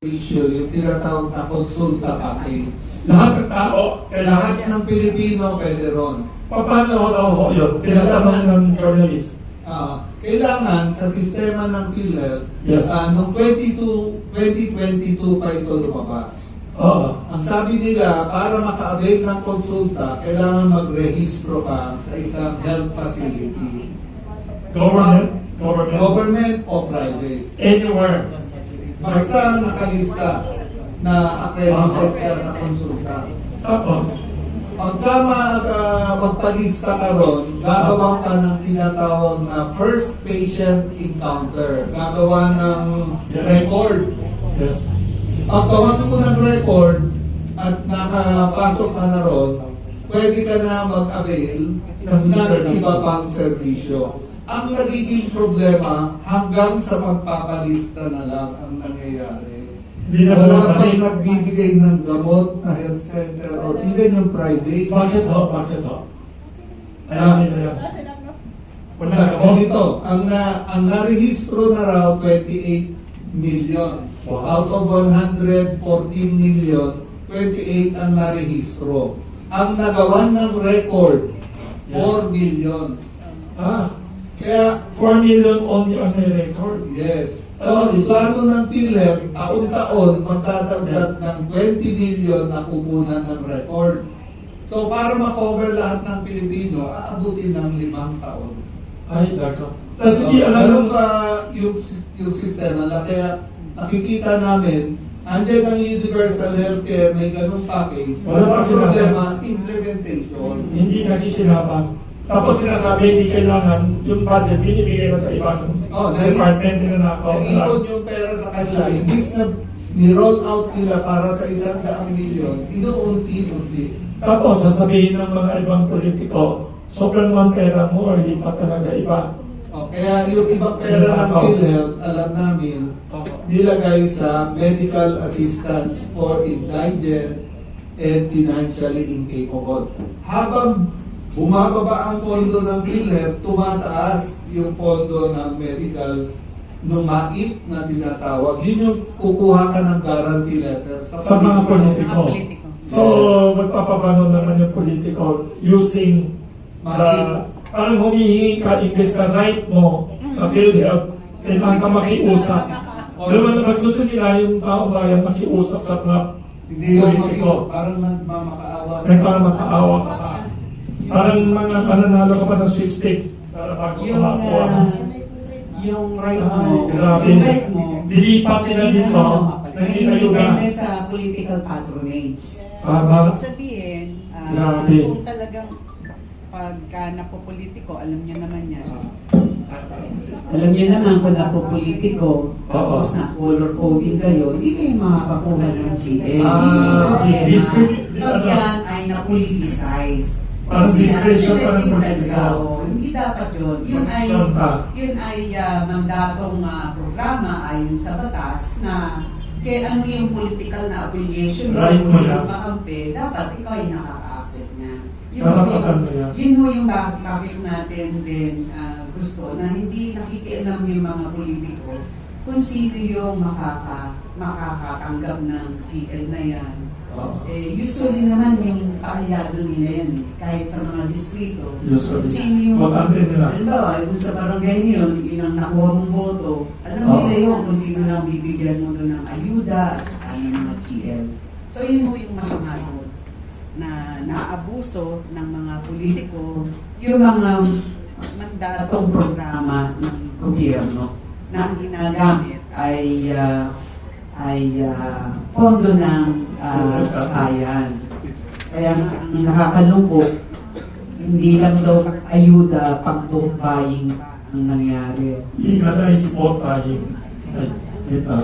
issue, yung tinatawag na konsulta package. Lahat ng tao, Lahat kailangan. ng Pilipino pwede ron. Paano daw ho yun? Tinatamaan ng journalist. Ah, kailangan sa sistema ng PhilHealth, Yes. ah, noong 22, 2022 pa ito lumabas. Oo. Ang sabi nila, para maka-avail ng konsulta, kailangan mag-rehistro ka sa isang health facility. Government, government, Government o private. anywhere. Basta nakalista na accredited ka sa konsulta. Tapos, Pagka mag, ah, magpalista ka ron, gagawa ka ng tinatawag na first patient encounter. Gagawa ng Yes. record. yes. Pag gawa mo ng record at nakapasok ka na ron, pwede ka na mag-avail Ng iba pang serbisyo. Ang nagiging problema, hanggang sa pagpapalista na lang ang nangyayari. Hindi na Wala pang nagbibigay ng gamot na health center or even yung private. Bakit ho? Bakit ho? Ah. Ayaw nila yan. Wala na Bakit ho? Ganito, ang na ang narehistro na raw 28 million. Wow. Out of 114 million, 28 ang narehistro. Ang nagawan ng record, 4 million. Ah, Kaya, 4 million only on record. yes. So, ang plano ng PhilHealth, taon-taon, magdadagdag ng 20 million na kukunan ng record. So, para ma-cover lahat ng Pilipino, aabutin ng limang taon. Ay, dako. Tapos hindi alam Ganun ng... ka yung, yung sistema na kaya nakikita namin, andyan ang universal healthcare, may ganun package. Wala pa problema, implementation. Hindi nakikinabang. Tapos sinasabi hindi kailangan yung budget binibigay na sa ibang Oh, department nila na ako. Naipon yung pera sa kanila, imbis na ni-roll out nila para sa isang daang milyon, inuunti-unti. Tapos sasabihin ng mga ibang politiko, sobrang man pera mo or lipat ka lang sa iba. Oh, kaya yung ibang pera ng. PhilHealth, alam namin, nilagay sa medical assistance for indigent and financially incapable. Habang bumababa ang pondo ng PhilHealth, tumataas yung pondo ng medical nung MAIP na tinatawag. Yun yung kukuha ka ng guarantee letter Sa mga politiko. Mga politiko. So, magpapabano naman yung politiko using the, parang humihingi ka, imbes na right mo sa PhilHealth, kailangan ka makiusap. Alam mo, mas gusto nila yung taong bayan makiusap sa mga Hindi yung politiko. parang nagmamakaawa. Nagmamakaawa ka. Parang mga pananalo ka pa ng sweepstakes para bago ka Yung, makakuha. ah, yung right mo, grabe. yung right mo, Dilipat nila naging dito, ano, naging naging ayuda. depende sa political patronage. Tama. Ibig sabihin, ah, Grabe. kung talagang pagka napopolitiko, alam niyo naman yan. Alam niyo naman kung napopolitiko, tapos na color coding kayo, hindi kayo makakakuha ng GL. Ah, Hindi yung problema. discri- Pag yan ay na-politicize. Parang Kasi discretion pa ng hindi politiko. Hindi dapat yun. Yun ay, yun ay ah, mandatong ah, programa ayon sa batas na kaya ano yung political na obligation Right mo na. kakampi, dapat ikaw ay nakaka-access niya. Yun, yun, yun mo yung bakit, bakit natin din ah, gusto na hindi nakikialam yung mga politiko kung sino yung makaka, makakatanggap ng GL na yan. Oo. Eh, usually naman yung kaalyado nila yan, kahit sa mga distrito. Usually. Sino yung, Botante nila. halimbawa, yung sa barangay niyo, yun ang nakuha mong boto, alam Oo. nila yun kung sino lang bibigyan mo doon ng ayuda at saka yung mga GL. So yun mo yung masama doon na naabuso ng mga politiko Yung mga mandato datong programa ng gobyerno na ang ginagamit ay ah, ay ah, pondo ng uh, bayan. Kaya ang nakakalungkot, hindi lang daw ayuda pag book buying ang nangyari. Legalize voting. Ay, ito.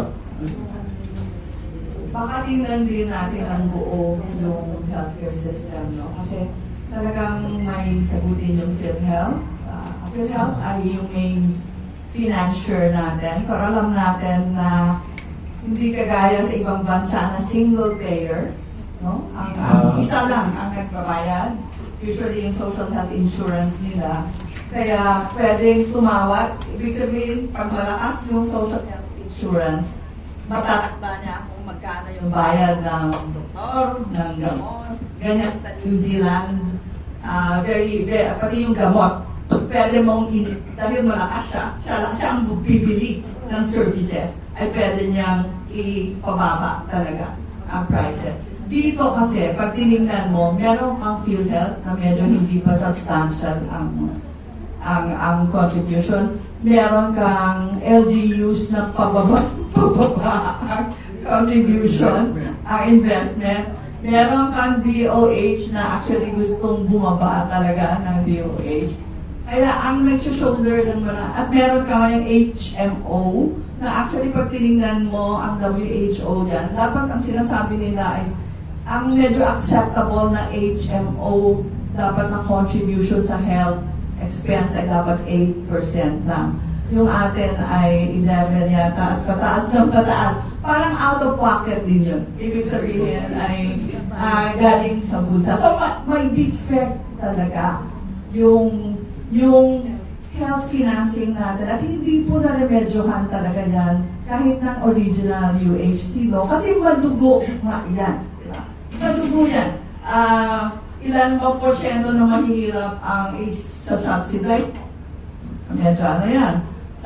baka tingnan din natin ang buo yung healthcare system, no? Kasi talagang may sagutin yung PhilHealth. Uh, PhilHealth ay yung main financier natin. Pero alam natin na hindi kagaya sa ibang bansa na single payer, no? Ang, ang Ah. isa lang ang nagbabayad. Usually yung social health insurance nila. Kaya pwedeng tumawag. Ibig sabihin, pag malakas yung social health insurance, matatakda niya kung magkano yung bayad ng doktor, ng gamot, ganyan sa New Zealand. Ah, very, very, pati yung gamot, pwede mong, in, dahil malakas siya, siya, lang- siya ang bibili ng services, ay pwede niyang ipababa talaga ang prices. Dito kasi, pag tinignan mo, meron kang PhilHealth na medyo hindi pa substantial ang ang ang contribution. Meron kang LGUs na pababa, pababa ang contribution, ang investment. Meron kang DOH na actually gustong bumaba talaga ng DOH. Kaya ang nag-shoulder ng mga, at meron ka ngayong HMO, na actually pag tinignan mo ang WHO dyan, dapat ang sinasabi nila ay ang medyo acceptable na HMO dapat na contribution sa health expense ay dapat 8% lang. Yung atin ay 11 yata at pataas ng pataas. Parang out of pocket din yun. Ibig sabihin ay ah, galing sa bulsa. So ma- may defect talaga yung yung health financing natin at hindi po na-remedyohan talaga yan kahit ng original UHC law kasi madugo nga yan. Madugo yan. Ah, ilan ba porsyento na mahihirap ang subsidy? Medyo ano yan.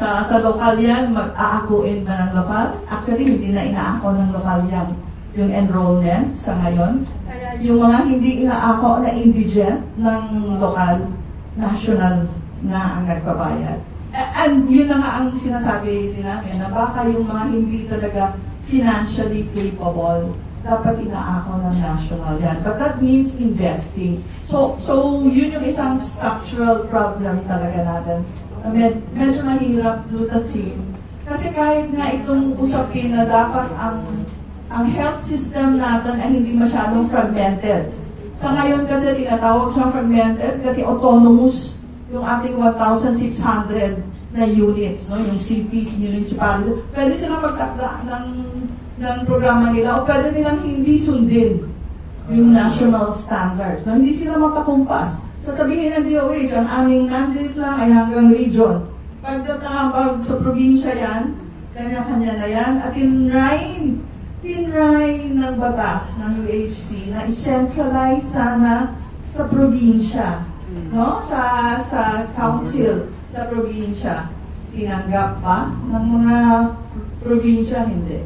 Sa, sa lokal yan, mag-aakuin ba ng lokal? Actually, hindi na inaako ng lokal yan yung enrollment sa ngayon. Yung mga hindi inaako na indigent ng lokal, national na ang nagbabayad. And yun na nga ang sinasabi din namin, na baka yung mga hindi talaga financially capable, dapat inaako ng national yan. But that means investing. So, so yun yung isang structural problem talaga natin. Na med- medyo mahirap lutasin. Kasi kahit nga itong usapin na dapat ang ang health system natin ay hindi masyadong fragmented. Sa ngayon kasi tinatawag siyang fragmented kasi autonomous yung ating 1,600 na units, no? yung cities, municipalities. Pwede silang magtakda ng, ng programa nila o pwede nilang hindi sundin yung national standards. No? Hindi sila makakumpas. Sasabihin ng DOH, ang aming mandate lang ay hanggang region. Pagdatapag sa probinsya yan, kanya-kanya na yan, at tinry, tinry ng batas ng UHC na i-centralize sana sa probinsya, no? Sa sa council sa probinsya. Tinanggap ba ng mga probinsya? Hindi.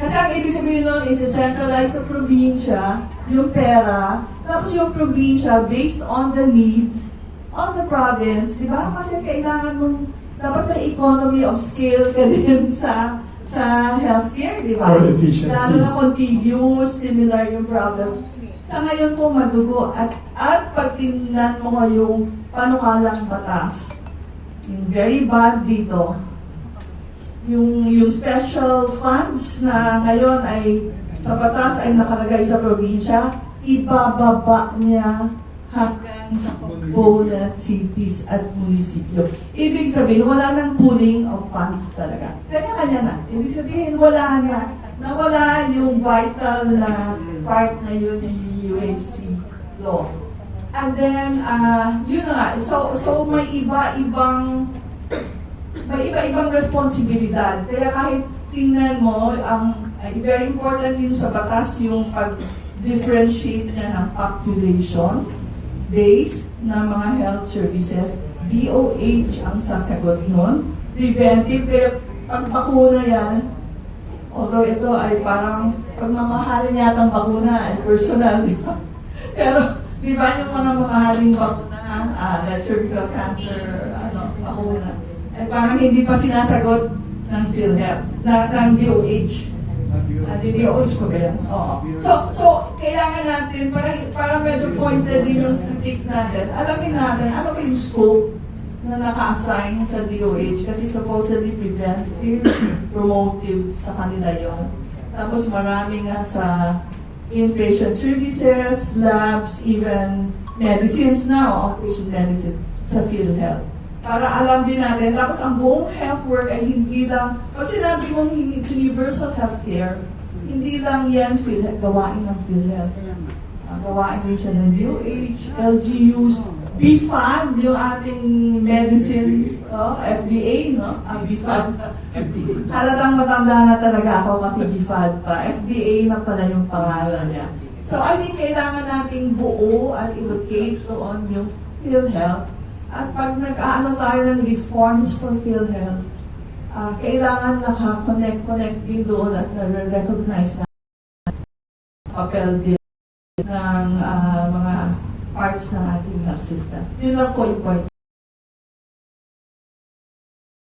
Kasi ang ibig sabihin nun is centralize sa probinsya, yung pera, tapos yung probinsya based on the needs of the province, di ba? Kasi kailangan mong, dapat may economy of scale ka din sa sa healthcare, di ba? For efficiency. Lalo na contiguous, similar yung problems. Sa ngayon po madugo at at pag tingnan mo yung panukalang batas, yung very bad dito, yung yung special funds na ngayon ay sa batas ay nakalagay sa probinsya, ibababa niya hanggang sa component cities at munisipyo. Ibig sabihin, wala nang pooling of funds talaga. Kanya-kanya na. Ibig sabihin, wala na. Nawala yung vital na part na yun ng UAC law. And then, uh, yun na nga. So, so may iba-ibang may iba-ibang responsibilidad. Kaya kahit tingnan mo, ang ay very important yun sa batas yung pag-differentiate niya ng population based na mga health services. DOH ang sasagot nun. Preventive, kaya pag yan, although ito ay parang pagmamahalin yata ang bakuna ay personal, di ba? Pero, di ba yung mga mamahaling bakuna, ah, like cervical cancer, ano, bakuna, ay parang hindi pa sinasagot ng PhilHealth, na, ng DOH. Di DOH ko ba yan? Oo. So, so, kailangan natin, para, para medyo pointed din yung critique natin, alamin natin, ano ba yung scope na naka-assign sa DOH kasi supposedly preventive, promotive sa kanila yon. Tapos marami nga sa inpatient services, labs, even medicines now, outpatient medicine sa PhilHealth. Para alam din natin, tapos ang buong health work ay hindi lang, pag sinabi mong hindi- universal healthcare, hindi lang yan PhilHealth, gawain ng PhilHealth. Ang gawain din siya ng DOH, LGUs, BFAD, yung ating medicine, oh, FDA, no? Ang BFAD. Halatang matanda na talaga ako kasi BFAD pa. FDA na pala yung pangalan niya. So, I think kailangan nating buo at allocate doon yung PhilHealth. At pag nag-ano tayo ng reforms for PhilHealth, ah, kailangan naka-connect-connect din doon at na-recognize na papel din ng ah, mga parts ng ating health system. Yun lang po yung point